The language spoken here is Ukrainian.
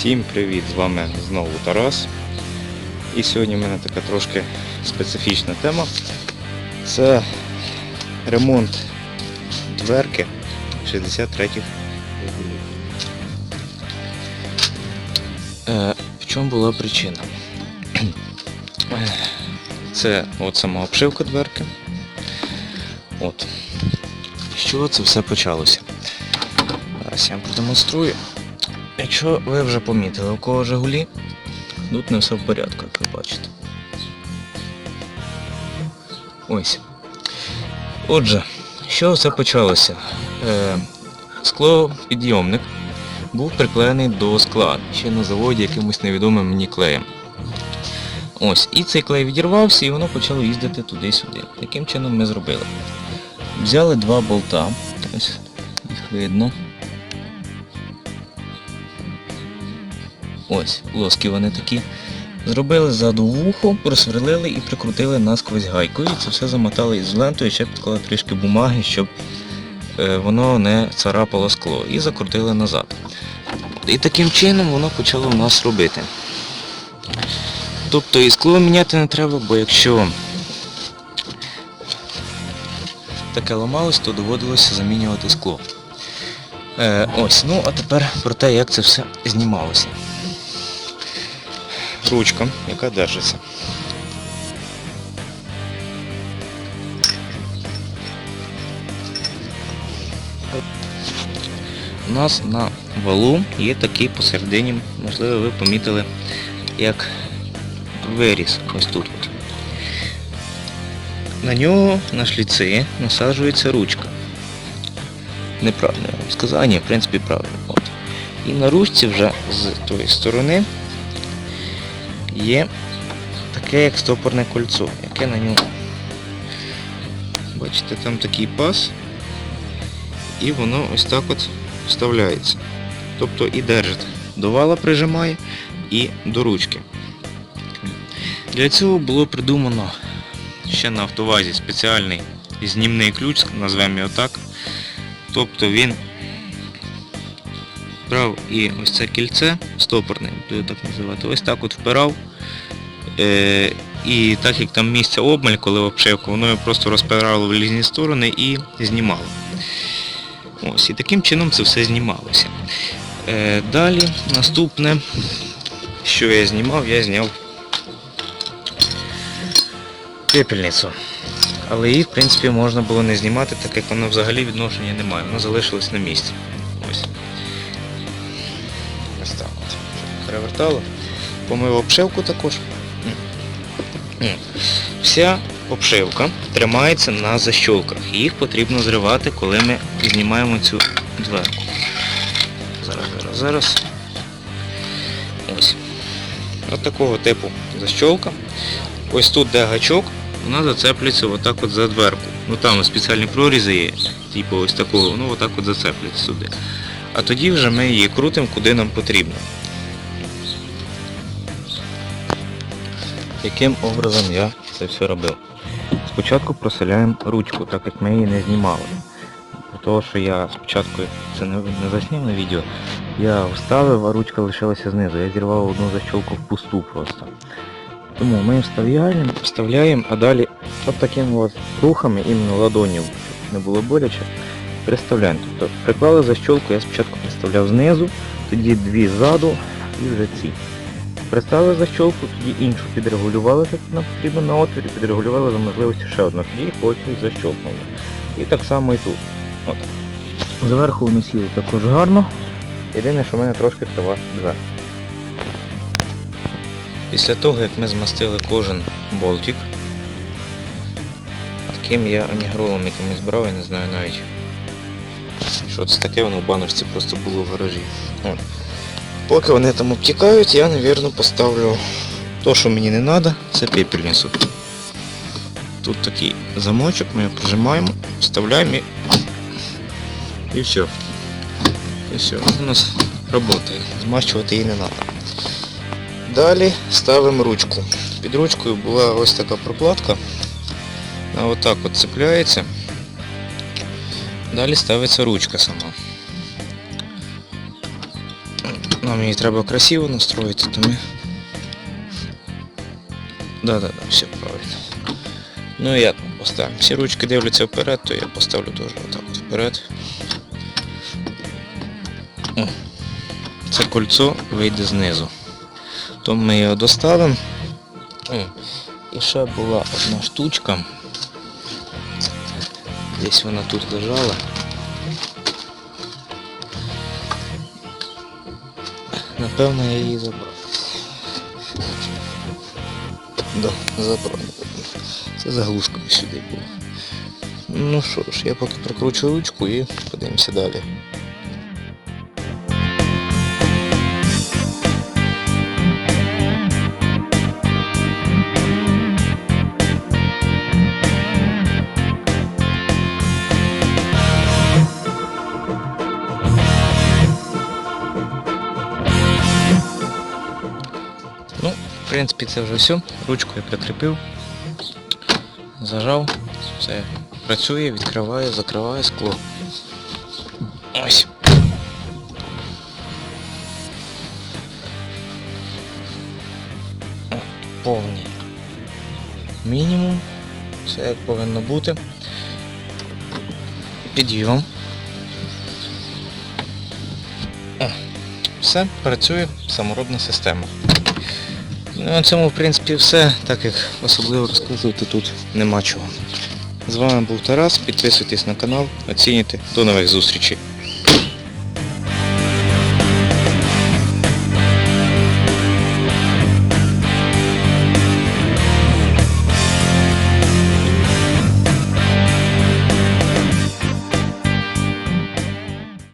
Всім привіт! З вами знову Тарас. І сьогодні в мене така трошки специфічна тема. Це ремонт дверки 63-х регулів. Е, в чому була причина? Це от сама обшивка дверки. От. З чого це все почалося? Зараз я вам продемонструю. Якщо ви вже помітили, у кого Жигулі, тут не все в порядку, як ви бачите. Ось. Отже, що все почалося? Е, склопідйомник був приклеєний до скла, ще на заводі якимось невідомим мені клеєм. Ось, і цей клей відірвався і воно почало їздити туди-сюди. Таким чином ми зробили. Взяли два болта, ось їх видно. Ось, плоскі вони такі. Зробили ззаду вухо, просверлили і прикрутили насквозь гайкою. І це все замотали ізолентою, ще підклали трішки бумаги, щоб е, воно не царапало скло. І закрутили назад. І таким чином воно почало в нас робити. Тобто і скло міняти не треба, бо якщо таке ламалось, то доводилося замінювати скло. Е, ось, ну а тепер про те, як це все знімалося. Ручка, яка держиться. У нас на валу є такий посередині, можливо, ви помітили, як виріс ось тут. На нього на шліці насаджується ручка. Неправильно я вам сказав, в принципі правильно. І на ручці вже з тої сторони є таке як стопорне кольцо, яке на ньому. Бачите, там такий пас, і воно ось так от вставляється. Тобто і держить. До вала прижимає і до ручки. Для цього було придумано ще на автовазі спеціальний знімний ключ, назвемо його так. Тобто він брав і ось це кільце стопорне, буду так називати, ось так от впирав. Е, і так як там місце обмаль, коли обшивка, воно його просто розпирало в різні сторони і знімало. Ось, і таким чином це все знімалося. Е, далі наступне, що я знімав, я зняв пепельницю. Але її, в принципі, можна було не знімати, так як вона взагалі відношення не має. Вона залишилась на місці. Ось. Ось так от. Перевертало. Помив обшивку також. Вся обшивка тримається на защолках. Їх потрібно зривати, коли ми знімаємо цю дверку. Зараз, зараз, зараз. Ось. Ось такого типу защолка. Ось тут де гачок, вона зацеплюється отак от за дверку. Ну там спеціальні прорізи є, типу ось такого, ну отак от зацеплюється сюди. А тоді вже ми її крутимо куди нам потрібно. Яким образом я це все робив? Спочатку проселяємо ручку, так як ми її не знімали. Того, що я спочатку це не, не засняв на відео, я вставив, а ручка лишилася знизу. Я зірвав одну защолку в пусту просто. Тому ми вставляємо, вставляємо, а далі от такими от рухами, іменно ладонью, щоб не було боляче, приставляємо. Тобто приклали защолку, я спочатку приставляв знизу, тоді дві ззаду і вже ці. Приставили защолку, тоді іншу підрегулювали, так нам потрібно на отворі, підрегулювали за можливості ще одну, тоді потім защолкнули. І так само і тут. От. Зверху вони сіли також гарно. Єдине, що в мене трошки крива дверка. Після того, як ми змастили кожен болтик, таким я анігролом якимось брав, я не знаю навіть. Що це таке, воно в баночці просто було в гаражі. От. Поки вони там обтікають, я, мабуть, поставлю то, що мені не треба, це пепельницю. Тут такий замочок, ми його прижимаємо, вставляємо і, і все. І все, у нас працює. Змащувати її не треба. Далі ставимо ручку. Під ручкою була ось така прокладка. Вона отак от цепляється. Далі ставиться ручка сама. Нам її треба красиво настроїти, то ми... Да-да-да, все правильно. Ну і як ми поставимо? Всі ручки дивляться вперед, то я поставлю теж отак от вперед. О, це кольцо вийде знизу. То ми його доставимо. І ще була одна штучка. Десь вона тут лежала. Напевно я її забрав. Да, забрав. Це заглушка сюди була. Ну що ж, я поки прокручу ручку і подивимося далі. В принципі, це вже все. Ручку я прикріпив. Зажав. Все працює, відкриває, закриває скло. Ось. Повний. Мінімум. Все як повинно бути. Підйом. Все, працює саморобна система. Ну, на цьому, в принципі, все, так як особливо розказувати тут нема чого. З вами був Тарас, підписуйтесь на канал, оцінюйте. До нових зустрічей.